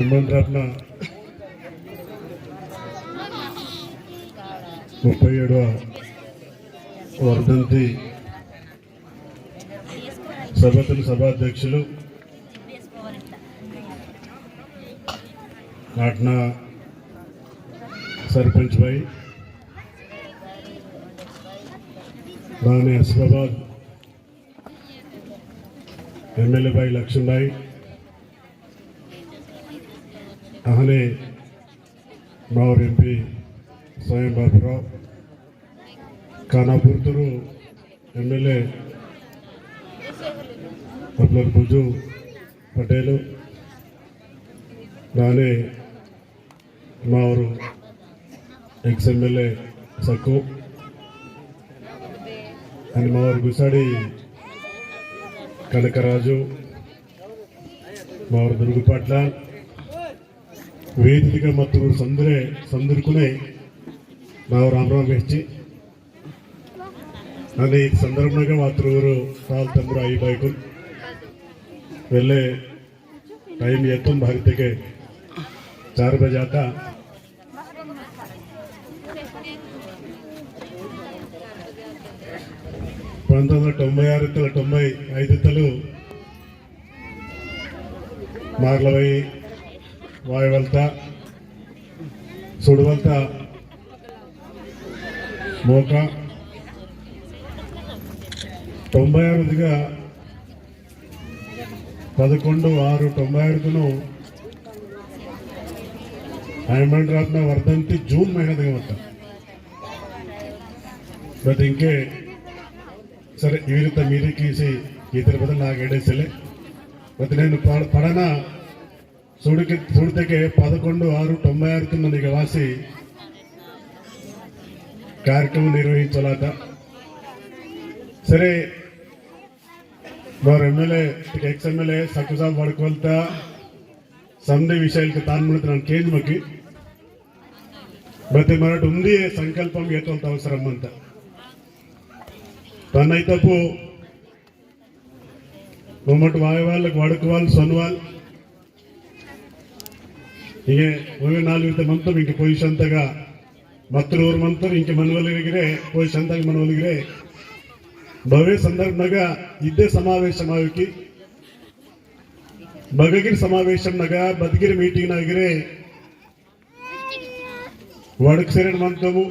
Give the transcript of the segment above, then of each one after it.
నిమంత్రణ ముప్పై ఏడవ వర్ధంతి సభతుల సభాధ్యక్షులు నాట్న సర్పంచ్ భాయ్ రాణి అస్మాబాద్ ఎమ్మెల్యే భాయ్ లక్ష్మణ్ భాయ్ అహనే మావూరు ఎంపీ స్వయం బాబురావు. ఖానాపూర్తురు ఎమ్మెల్యే అబ్దుల్ బుజు పటేలు. నానే మావూరు ఎక్స్ ఎమ్మెల్యే సక్కు. అని మావూరు గుసాడి కనకరాజు మావూరు దుర్గుపట్ల. ವೇದಿಕೆ ಮತ್ತು ಸಂದ್ರೆ ಸಂದರ್ಕುನೇ ನಾವು ರಾಮರಾಮ್ ಹೆಚ್ಚಿ అని ఈ సందర్భంగా మాత్రం ఊరు కాల్ తమ్ముడు ఐ బైకు వెళ్ళే టైం ఎత్తం భారతికి చార్ బజే ఆత పంతొమ్మిది వందల తొంభై ఆరు తొంభై ఐదు తలు మార్లవై వాయువల్త సుడువల్త మోక. తొంభై ఆరుదిగా పదకొండు ఆరు తొంభై ఆరుకును హైమండ్ రాత్న వర్ధంతి జూన్ మహిళ ఉంటాం బట్ ఇంకే ಸರಿ ಈ ರೀತಿ కేసి ಕೀಸಿ ಈ నాకు ನಾಗೇಡೇ బట్ నేను ಪಡನ పడన సుడికి సుడితకి పదకొండు ఆరు తొంభై ఆరుకు మనకి వాసి కార్యక్రమం నిర్వహించాలట సరే వారు ఎమ్మెల్యే ఎక్స్ ఎమ్మెల్యే సక్కుసాబ్ పడుకోల్తా ಸಂಧಿ ವಿಷಯಕ್ಕೆ ತಾನು ಮಾಡಿದ್ರೆ ನಾನು ಕೇಂದ್ರ ಮಕ್ಕಿ ಮತ್ತೆ ಮರಾಠ ఉంది సంకల్పం ఎటువంటి అవసరం అంత తనైతపు మొమ్మటి వాయు వాళ్ళకి వడకు వాళ్ళు సొన్న వాళ్ళు ಹೀಗೆ ಒಮ್ಮೆ ನಾಲ್ಕು ಇರ್ತ ಮಂತಂ ಇಂಕ ಪೊಸಿಷನ್ತಾಗ ಮತ್ತರು ಊರ್ ಮಂತರು ಇಂಕ ಮನವೊಲಿಗಿರೆ ಪೊಸಿಷನ್ತಾಗ ಮನವೊಲಿಗಿರೆ ಭವ್ಯ ಸಂದರ್ಭನಾಗ ಇದ್ದೇ ಸಮಾವೇಶ ಮಾವಿಕಿ బగగిరి సమావేశంనగా బతిగిరి మీటింగ్ నగిరే వాడికి సేరణ మంతము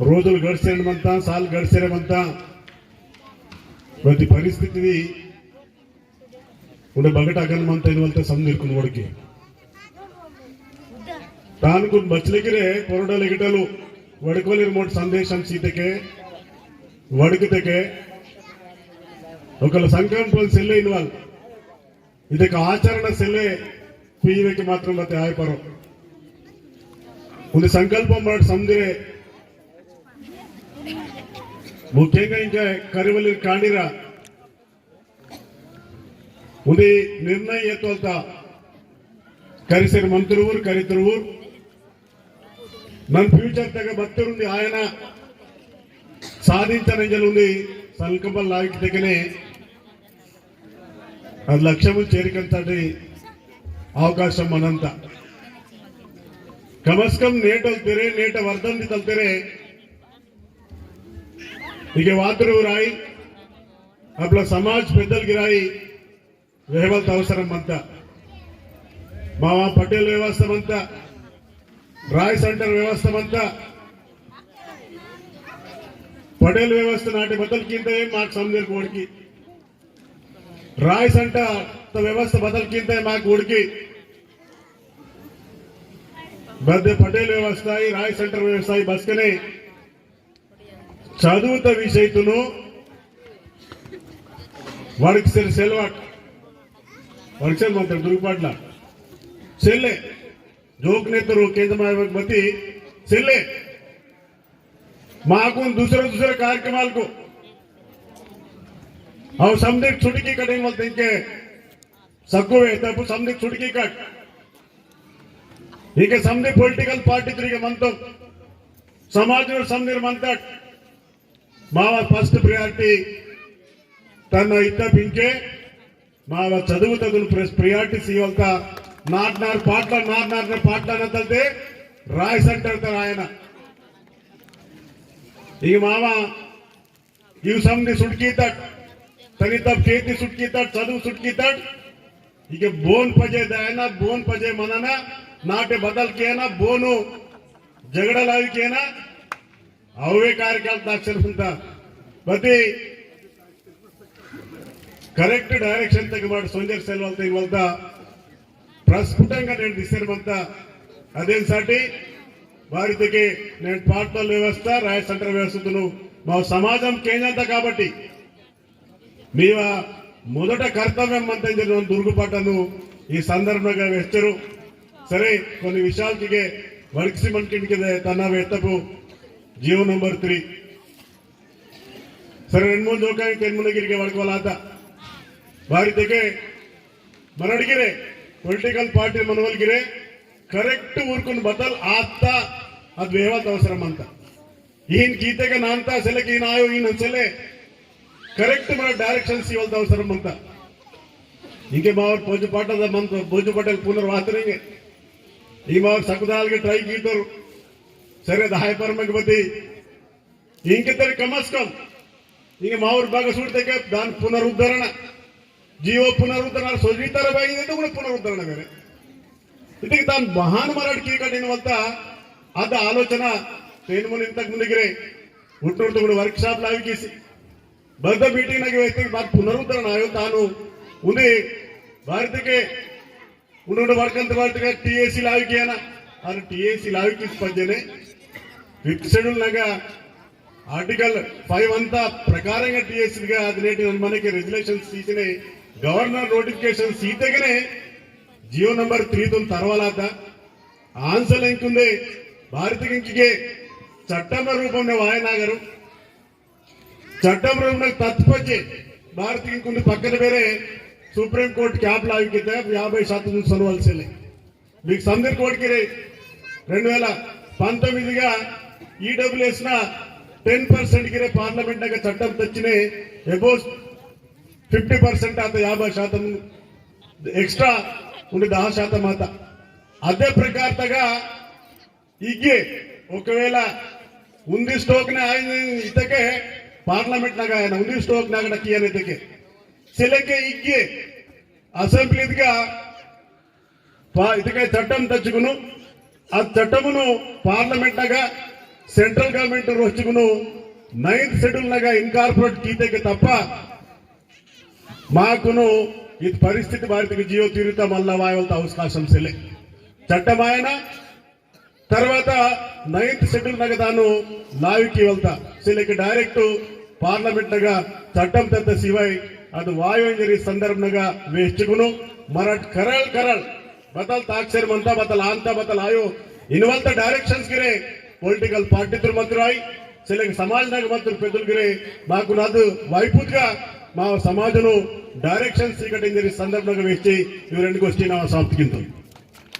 రోజులు గడిచేయడమంతా సార్లు గడిచేయడమంతా ప్రతి పరిస్థితిది ఉండే బగట అగనమంత వాళ్ళతో సందిరుకుని వాడికి తానుకు బచ్చలగిరే కొరడలు ఎగిటలు వడుకోలేరు మోటి సందేశం సీతకే వడుకుతకే ఒకళ్ళ సంకల్పం సెల్లైన వాళ్ళు ಇದಕ್ಕೆ ಆಚರಣ ಸೆಲೆ ಪೀವೆಗೆ ಮಾತ್ರ ಮತ್ತೆ ಆಯ್ಪರು ಒಂದು ಸಂಕಲ್ಪ ಮಾಡಿ ಸಂದಿರೆ ముఖ్యంగా ఇంకా కరివల్లి కాండిరా ఉంది నిర్ణయ ఎత్తోల్త కరిసేరు మంత్రువురు కరితురువురు మన ఫ్యూచర్ తగ్గ భక్తులుంది ఆయన సాధించనంజలు ఉంది సంకల్పం లాగి దగ్గనే అది లక్ష్యము చేరికంతటి అవకాశం మనంత ಕಮಸ್ಕಂ ನೇಟ ಅಲ್ತೀರಿ ನೇಟ ವರ್ಧಂತಿ ತಲ್ತೀರಿ ಈಗ ವಾತರು ರಾಯಿ అట్లా సమాజ్ పెద్దలకి రాయి వేవలత అవసరం అంతా. మా పటేల్ వ్యవస్థ అంతా. రాయ్ సెంటర్ వ్యవస్థ అంతా. పటేల్ వ్యవస్థ నాటి బద్దలకింత ఏం మాకు సమజర్ కోడికి రాయ్ సెంటర్ వ్యవస్థ బదలకింత మాకు ఉడికి మధ్య పటేల్ వ్యవస్థ రాయ్ సెంటర్ వ్యవస్థ బస్కనే చదువుత విషయతును వాడికి సెలవాటు వర్షం మాత్రం దుర్గుపాట్ల సెల్లే, జోక్ నేతరు కేంద్ర दूसरे दूसरे कार के माल को और संदिग्ध छुट्टी की कटे बोलते इनके सबको तब समदीप छुटकी कट ये के संदिग्ध पॉलिटिकल पार्टी तरीके मंत्र समाज और संदिग्ध मंत्र मावा फ़र्स्ट प्रियारिटी तन इतना इनके మా చదువు తగులు ಪ್ರಿಯಾರಿಟಿ ಸಿಗುವಂತ ನಾಟ್ನಾರ್ ಪಾಟ್ಲ ನಾಟ್ನಾರ್ನ ಪಾಟ್ಲ ಅನ್ನಂತಂತೆ ರಾಯ್ ಸೆಂಟರ್ ತರ ఆయన ಈಗ ಮಾವ ಇವ್ ಸಮನಿ ಸುಟ್ಕೀತಾಟ್ ತನಿ ತಪ್ ಕೇತಿ ಸುಟ್ಕೀತಾಟ್ ಚದುವು ಸುಟ್ಕೀತಾಟ್ ಈಗ ಬೋನ್ ಪಜೆ ದಯನ ಬೋನ್ ಪಜೆ ಮನನ ನಾಟೆ ಬದಲ್ ಕೇನ ಬೋನು ಜಗಡಲಾವಿ ಕೇನ అవే కార్యక్రమాలు అక్షరమంత ప్రతి కరెక్ట్ డైరెక్షన్ తగ్గమాట సోంజర్ సెల్వల్ తెగవల్త ప్రస్ఫుటంగా నేను దిశమంత అదే సాటి వారికి నేను పాటల వ్యవస్థ రాయ సెంటర్ వ్యవస్థను మా సమాజం కేంద్రంత కాబట్టి మీ మొదట కర్తవ్యం అంతా నేను దుర్గుపడ్డను ఈ సందర్భంగా వేస్తారు సరే కొన్ని విషయాలకి వర్క్సి మనకి తన వ్యక్తపు ಜಿಯೋ ನಂಬರ್ ತ್ರೀ ಸರ್ రెండు ಮೂರು ಜೋಕಾಯಿ ತೆನ್ಮುನಗಿರಿಗೆ ವರ್ಗವಲಾದ వారి ಬಾಗಿದಕ್ಕೆ ಮರಡಿಗೆರೆ ಪೊಲಿಟಿಕಲ್ ಪಾರ್ಟಿ ಮನವಲ್ಗಿರೆ ಕರೆಕ್ಟ್ ಊರ್ಕೊಂಡು ಬದಲ್ ಆಗ್ತಾ ಅದ್ ಬೇವತ್ ಅವಸರಂ ಅಂತ. ಈನ್ ಗೀತೆಗೆ ನಾಂತ ಸೆಲೆಗೆ ಈನ್ ಆಯೋ ಏನ್ ಸೆಲೆ ಕರೆಕ್ಟ್ ಮರ ಡೈರೆಕ್ಷನ್ ಸಿಗೋಲ್ದ ಅವಸರಂ ಅಂತ. ಹಿಂಗೆ ಮಾವ್ರ ಭೋಜು ಪಾಠದ ಮಂತ್, ಭೋಜು ಪಟೇಲ್ ಹಿಂಗೆ ಈ ಮಾವ್ರ ಸಕದಾಲ್ಗೆ ಟ್ರೈ ಗೀತರು ಸರಿಯಾದ ಹಾಯ್ ಮಗ ಬತ್ತಿ ಹಿಂಗೆ ಕಮಸ್ಕೊಂಡ್ ಹಿಂಗೆ ಮಾವ್ರ ಭಾಗ ಸುಡ್ತಕ್ಕೆ ದಾನ್ ಉದ್ಧಾರಣ పునరుద్ధరణ జీవో పునరుద్ధరణ సొజీతార బాగిందంటే కూడా పునరుద్ధరణ ಬೇರೆ ಇದಕ್ಕೆ ತಾನು ಮಹಾನ್ ಮರಾಠಿ ಕಟ್ಟಿನವಂತ ಅದ ಆಲೋಚನ ತೇನು ಮುಂದೆ ಇಂತಕ್ ಮುಂದಿಗಿರೆ ಹುಟ್ಟುಡ್ತು ಕೂಡ ವರ್ಕ್ ಶಾಪ್ లావికేసి బద్ద మీటింగ్ నాకు వేస్తే మాకు పునరుద్ధరణ ఆయో తాను ఉంది భారతకే ఉండు వర్క్ అంత భారతగా ಟಿಎಸಿ లావికేన అది ಟಿಎಸಿ లావికేసి పద్యనే ఫిఫ్త్ షెడ్యూల్ లాగా ఆర్టికల్ ఫైవ్ అంతా ప్రకారంగా ಟಿಎಸ್ గా ಹದಿನೆಂಟು మనకి రెగ్యులేషన్స్ తీసిన governor notification సీతగానే GO number three తో తర్వాత ఆన్సర్ ఇంకుంది భారతకి చట్టం రూపంలో వాయనాగరు చట్టం రూపంలో తత్పచ్చి భారతకి ఇంకుంది పక్కన వేరే సుప్రీం కోర్టు క్యాప్ లాగితే యాభై శాతం సొనవలసింది మీకు సందర్ కోర్టుకి రెండు వేల పంతొమ్మిదిగా ఈడబ్ల్యూఎస్ ನ ಟೆನ್ ಪರ್ಸೆಂಟ್ ಗಿರೆ ಪಾರ್ಲಿಮೆಂಟ್ ನಾಗ ಚಟ್ಟಂ ತಚ್ಚಿನೇ ಎಬೋಸ್ ಫಿಫ್ಟಿ ಪರ್ಸೆಂಟ್ ಆತ యాభై శాతం ఎక్స్ట్రా ఉండి దహ శాతం ఆత అదే ప్రకారతగా ఇగ్గే ఒకవేళ ఉంది స్టోక్ ನ ಇದಕ್ಕೆ ಪಾರ್ಲಿಮೆಂಟ್ ನಾಗ ఆయన ఉంది స్టోక్ నాగ కియన్ ಇದಕ್ಕೆ సెలకే ఇగ్గే అసెంబ్లీగా ಇದಕ್ಕೆ చట్టం తెచ్చుకును ఆ చట్టమును parliament Naga central government ರೊಚ್ಚಿಗೂ ninth schedule ನಾಗ ಇನ್ಕಾರ್ಪೊರೇಟ್ మాకును ఈ పరిస్థితి భారతకి జియో తీరుత మళ్ళా వాయవంత అవకాశం సెలే. చట్టమాయన తర్వాత నైన్త్ షెడ్యూల్ నగ తాను లావికి వెళ్తా. సెలెక్ డైరెక్ట్ పార్లమెంట్ నగా చట్టం పెద్ద శివై అది వాయువం జరిగే సందర్భంగా వేస్టుకును మర కరల్ కరల్ బతల్ తాక్షర్ మంతా బతల్ అంతా బతల్ ఆయో. ఇన్వంత డైరెక్షన్స్ గిరే పొలిటికల్ పార్టీ మంత్రులు అయి సెలెక్ సమాజ నగ మంత్రులు పెద్దలు గిరే. మాకు నాదు వైపుగా మా సమాజంలో డైరెక్షన్ సీకటింగ్ సందర్భంగా వేసి ఇవి రెండు గోష్ఠి నా సాప్తికింతో